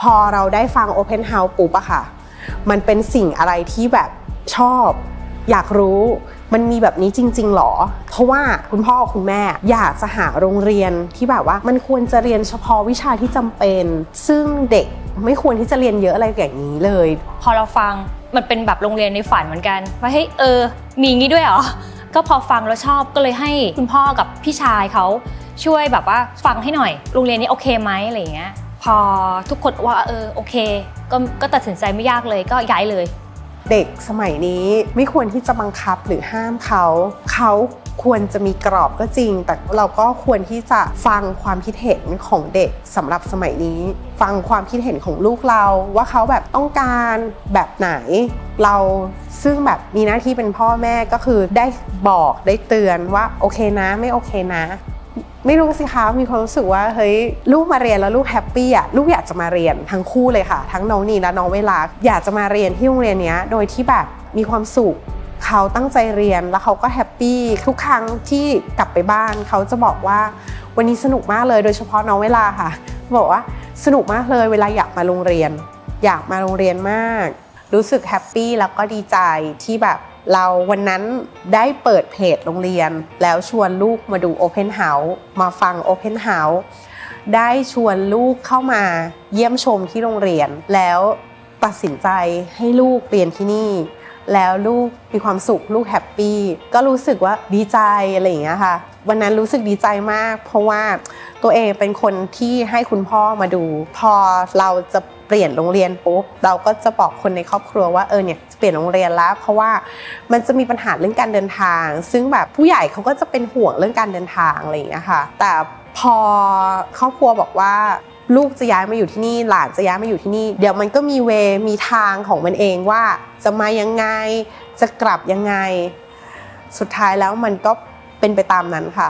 พอเราได้ฟัง Open House ปุ๊บอะค่ะ มันเป็นสิ่งอะไรที่แบบชอบ อยากรู้มันมีแบบนี้จริง ๆหรอ เพราะว่าคุณพ่อคุณแม่อยากจะหาโรงเรียนที่แบบว่ามันควรจะเรียนเฉพาะวิชาที่จำเป็น ซึ่งเด็กไม่ควรที่จะเรียนเยอะอะไรอย่างนี้เลย พอเราฟังมันเป็นแบบโรงเรียนในฝันเหมือนกัน ว่าเฮ้ยเออ มีงี้ด้วยเหรอ ก็พอฟังแล้วชอบก็เลยให้คุณพ่อกับพี่ชายเขาช่วยแบบว่าฟังให้หน่อย โรงเรียนนี้โอเคไหมอะไรอย่างเงี้ย พอทุกคนว่าเออโอเคก็ก็ตัดสินใจไม่ยากเลยก็ย้ายเลย เด็กสมัยนี้ไม่ควรที่จะบังคับหรือห้ามเขา เขาควรจะมีกรอบก็จริง แต่เราก็ควรที่จะฟังความคิดเห็นของเด็กสำหรับสมัยนี้ ฟังความคิดเห็นของลูกเรา ว่าเขาแบบต้องการแบบไหน เราซึ่งแบบมีหน้าที่เป็นพ่อแม่ก็คือได้บอกได้เตือนว่าโอเคนะไม่โอเคนะ ไม่รู้สิคะมีความรู้สึกว่าเฮ้ยลูกมาเรียนแล้วลูกแฮปปี้อะลูกอยากจะมาเรียนทั้งคู่เลยค่ะ ทั้งน้องนีและน้องเวลา อยากจะมาเรียนที่โรงเรียนนี้โดยที่แบบมีความสุขเขาตั้งใจเรียนแล้วเขาก็แฮปปี้ทุกครั้งที่กลับไปบ้านเขาจะบอกว่าวันนี้สนุกมากเลยโดยเฉพาะน้องเวลาค่ะ บอกว่าสนุกมากเลยเวลาอยากมาโรงเรียน อยากมาโรงเรียนมาก รู้สึกแฮปปี้แล้วก็ดีใจที่แบบเราวันนั้นได้เปิดเพจโรงเรียน แล้วชวนลูกมาดู Open House มาฟัง Open House ได้ชวนลูกเข้ามาเยี่ยมชมที่โรงเรียน แล้วตัดสินใจให้ลูกเรียนที่นี่ แล้วลูกมีความสุขลูกแฮปปี้ก็รู้สึกว่าดีใจอะไรอย่างเงี้ยค่ะ วันนั้นรู้สึกดีใจมาก เพราะว่าตัวเองเป็นคนที่ให้คุณพ่อมาดู พอเราจะเปลี่ยนโรงเรียนปุ๊บเราก็จะบอกคนในครอบครัวว่าเออเนี่ยจะเปลี่ยนโรงเรียนแล้ว เพราะว่ามันจะมีปัญหาเรื่องการเดินทาง ซึ่งแบบผู้ใหญ่เขาก็จะเป็นห่วงเรื่องการเดินทางอะไรอย่างเงี้ยค่ะ แต่พอครอบครัวบอกว่าลูกจะย้ายมาอยู่ที่นี่หลานจะย้ายมาอยู่ที่นี่ เดี๋ยวมันก็มีเวมีทางของมันเองว่าจะมายังไงจะกลับยังไง สุดท้ายแล้วมันก็ เป็นไปตามนั้นค่ะ